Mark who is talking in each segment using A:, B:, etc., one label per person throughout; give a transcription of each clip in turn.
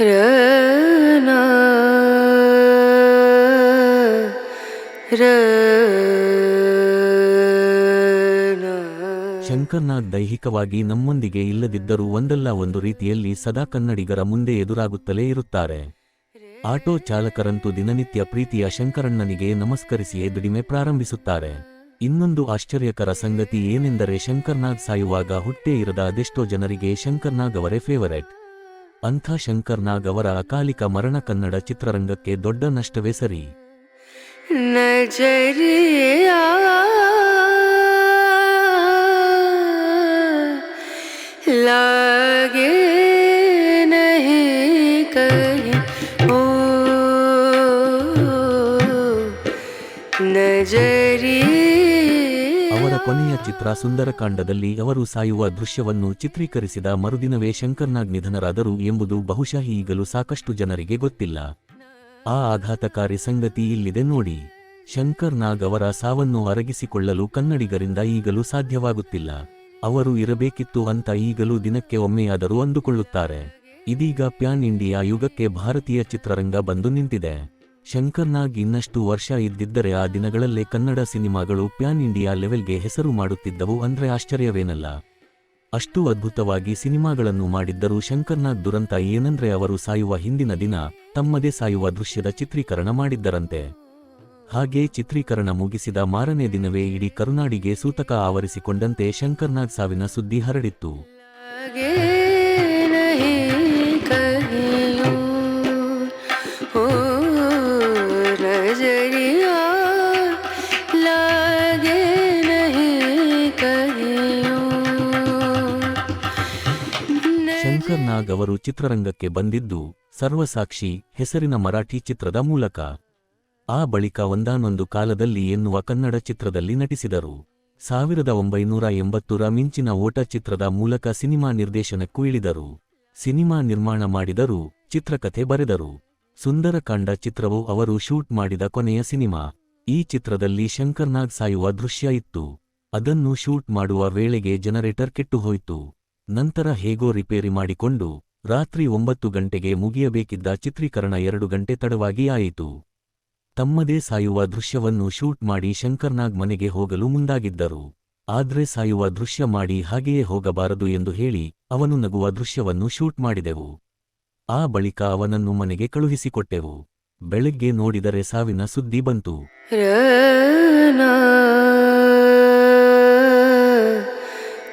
A: ರನ ರನ
B: ಶಂಕರ್ನಾಗ್ ದೈಹಿಕವಾಗಿ ನಮ್ಮೊಂದಿಗೆ ಇಲ್ಲದಿದ್ದರೂ ಒಂದಲ್ಲ ಒಂದು ರೀತಿಯಲ್ಲಿ ಸದಾ ಕನ್ನಡಿಗರ ಮುಂದೆ ಎದುರಾಗುತ್ತಲೇ ಇರುತ್ತಾರೆ. ಆಟೋ ಚಾಲಕರಂತೂ ದಿನನಿತ್ಯ ಪ್ರೀತಿಯ ಶಂಕರಣ್ಣನಿಗೆ ನಮಸ್ಕರಿಸಿಯೇ ದುಡಿಮೆ ಪ್ರಾರಂಭಿಸುತ್ತಾರೆ. ಇನ್ನೊಂದು ಆಶ್ಚರ್ಯಕರ ಸಂಗತಿ ಏನೆಂದರೆ ಶಂಕರ್ನಾಗ್ ಸಾಯುವಾಗ ಹುಟ್ಟೇ ಇರದ ಅದೆಷ್ಟೋ ಜನರಿಗೆ ಶಂಕರ್ನಾಗ್ ಅವರೇ ಫೇವರೆಟ್ ಅಂಥ ಶಂಕರ್ನಾಗ್ ಅವರ ಅಕಾಲಿಕ ಮರಣ ಕನ್ನಡ ಚಿತ್ರರಂಗಕ್ಕೆ ದೊಡ್ಡ ನಷ್ಟವೇ ಸರಿ
A: नजरिया लागे नहीं कहीं ओ नजरिया
B: ಅವರ ಕೊನೆಯ ಚಿತ್ರ ಸುಂದರಕಾಂಡದಲ್ಲಿ ಅವರು ಸಾಯುವ ದೃಶ್ಯವನ್ನು ಚಿತ್ರೀಕರಿಸಿದ ಮರುದಿನವೇ ಶಂಕರ್ನಾಗ್ ನಿಧನರಾದರು ಎಂಬುದು ಬಹುಶಃ ಈಗಲೂ ಸಾಕಷ್ಟು ಜನರಿಗೆ ಗೊತ್ತಿಲ್ಲ. ಆ ಆಘಾತಕಾರಿ ಸಂಗತಿ ಇಲ್ಲಿದೆ ನೋಡಿ. ಶಂಕರ್ ನಾಗ್ ಅವರ ಸಾವನ್ನು ಅರಗಿಸಿಕೊಳ್ಳಲು ಕನ್ನಡಿಗರಿಂದ ಈಗಲೂ ಸಾಧ್ಯವಾಗುತ್ತಿಲ್ಲ. ಅವರು ಇರಬೇಕಿತ್ತು ಅಂತ ಈಗಲೂ ದಿನಕ್ಕೆ ಒಮ್ಮೆಯಾದರೂ ಅಂದುಕೊಳ್ಳುತ್ತಾರೆ. ಇದೀಗ ಪ್ಯಾನ್ ಇಂಡಿಯಾ ಯುಗಕ್ಕೆ ಭಾರತೀಯ ಚಿತ್ರರಂಗ ಬಂದು ನಿಂತಿದೆ. ಶಂಕರ್ ನಾಗ್ ಇನ್ನಷ್ಟು ವರ್ಷ ಇದ್ದಿದ್ದರೆ ಆ ದಿನಗಳಲ್ಲೇ ಕನ್ನಡ ಸಿನಿಮಾಗಳು ಪ್ಯಾನ್ ಇಂಡಿಯಾ ಲೆವೆಲ್ಗೆ ಹೆಸರು ಮಾಡುತ್ತಿದ್ದವು ಅಂದ್ರೆ ಆಶ್ಚರ್ಯವೇನಲ್ಲ. ಅಷ್ಟು ಅದ್ಭುತವಾಗಿ ಸಿನಿಮಾಗಳನ್ನು ಮಾಡಿದ್ದರೂ ಶಂಕರ್ನಾಗ್ ದುರಂತ ಏನಂದ್ರೆ ಅವರು ಸಾಯುವ ಹಿಂದಿನ ದಿನ ತಮ್ಮದೇ ಸಾಯುವ ದೃಶ್ಯದ ಚಿತ್ರೀಕರಣ ಮಾಡಿದ್ದರಂತೆ. ಹಾಗೆ ಚಿತ್ರೀಕರಣ ಮುಗಿಸಿದ ಮಾರನೇ ದಿನವೇ ಇಡೀ ಕರುನಾಡಿಗೆ ಸೂತಕ ಆವರಿಸಿಕೊಂಡಂತೆ ಶಂಕರ್ನಾಗ್ ಸಾವಿನ ಸುದ್ದಿ ಹರಡಿತ್ತು. ನಾಗ್ ಅವರು ಚಿತ್ರರಂಗಕ್ಕೆ ಬಂದಿದ್ದು ಸರ್ವಸಾಕ್ಷಿ ಹೆಸರಿನ ಮರಾಠಿ ಚಿತ್ರದ ಮೂಲಕ. ಆ ಬಳಿಕ ಒಂದಾನೊಂದು ಕಾಲದಲ್ಲಿ ಎನ್ನುವ ಕನ್ನಡ ಚಿತ್ರದಲ್ಲಿ ನಟಿಸಿದರು. ಸಾವಿರದ ಒಂಬೈನೂರ ಎಂಬತ್ತರ ಮಿಂಚಿನ ಓಟ ಚಿತ್ರದ ಮೂಲಕ ಸಿನಿಮಾ ನಿರ್ದೇಶನಕ್ಕೂ ಇಳಿದರು. ಸಿನಿಮಾ ನಿರ್ಮಾಣ ಮಾಡಿದರು ಚಿತ್ರಕಥೆ ಬರೆದರು. ಸುಂದರಕಾಂಡ ಚಿತ್ರವು ಅವರು ಶೂಟ್ ಮಾಡಿದ ಕೊನೆಯ ಸಿನಿಮಾ. ಈ ಚಿತ್ರದಲ್ಲಿ ಶಂಕರ್ನಾಗ್ ಸಾಯುವ ದೃಶ್ಯ ಇತ್ತು. ಅದನ್ನು ಶೂಟ್ ಮಾಡುವ ವೇಳೆಗೆ ಜನರೇಟರ್ ಕೆಟ್ಟು ಹೋಯಿತು. ನಂತರ ಹೇಗೋ ರಿಪೇರಿ ಮಾಡಿಕೊಂಡು ರಾತ್ರಿ ಒಂಬತ್ತು ಗಂಟೆಗೆ ಮುಗಿಯಬೇಕಿದ್ದ ಚಿತ್ರೀಕರಣ ಎರಡು ಗಂಟೆ ತಡವಾಗಿ ಆಯಿತು. ತಮ್ಮದೇ ಸಾಯುವ ದೃಶ್ಯವನ್ನು ಶೂಟ್ ಮಾಡಿ ಶಂಕರ್ನಾಗ್ ಮನೆಗೆ ಹೋಗಲು ಮುಂದಾಗಿದ್ದರು. ಆದ್ರೆ ಸಾಯುವ ದೃಶ್ಯ ಮಾಡಿ ಹಾಗೆಯೇ ಹೋಗಬಾರದು ಎಂದು ಹೇಳಿ ಅವನು ನಗುವ ದೃಶ್ಯವನ್ನು ಶೂಟ್ ಮಾಡಿದೆವು. ಆ ಬಳಿಕ ಅವನನ್ನು ಮನೆಗೆ ಕಳುಹಿಸಿಕೊಟ್ಟೆವು. ಬೆಳಗ್ಗೆ ನೋಡಿದರೆ ಸಾವಿನ ಸುದ್ದಿ ಬಂತು.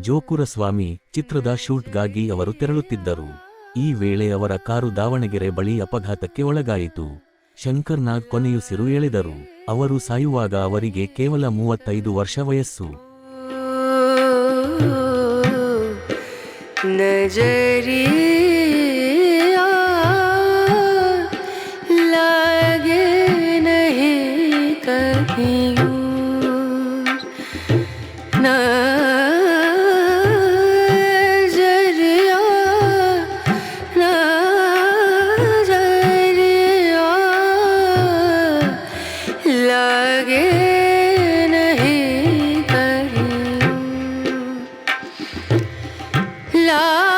B: ಜೋಕುರಸ್ವಾಮಿ ಚಿತ್ರದ ಶೂಟ್ಗಾಗಿ ಅವರು ತೆರಳುತ್ತಿದ್ದರು. ಈ ವೇಳೆ ಅವರ ಕಾರು ದಾವಣಗೆರೆ ಬಳಿ ಅಪಘಾತಕ್ಕೆ ಒಳಗಾಯಿತು. ಶಂಕರ್ನಾಗ್ ಕೊನೆಯುಸಿರು ಎಳೆದರು. ಅವರು ಸಾಯುವಾಗ ಅವರಿಗೆ ಕೇವಲ ಮೂವತ್ತೈದು ವರ್ಷ ವಯಸ್ಸು.
A: ನಜರಿ love.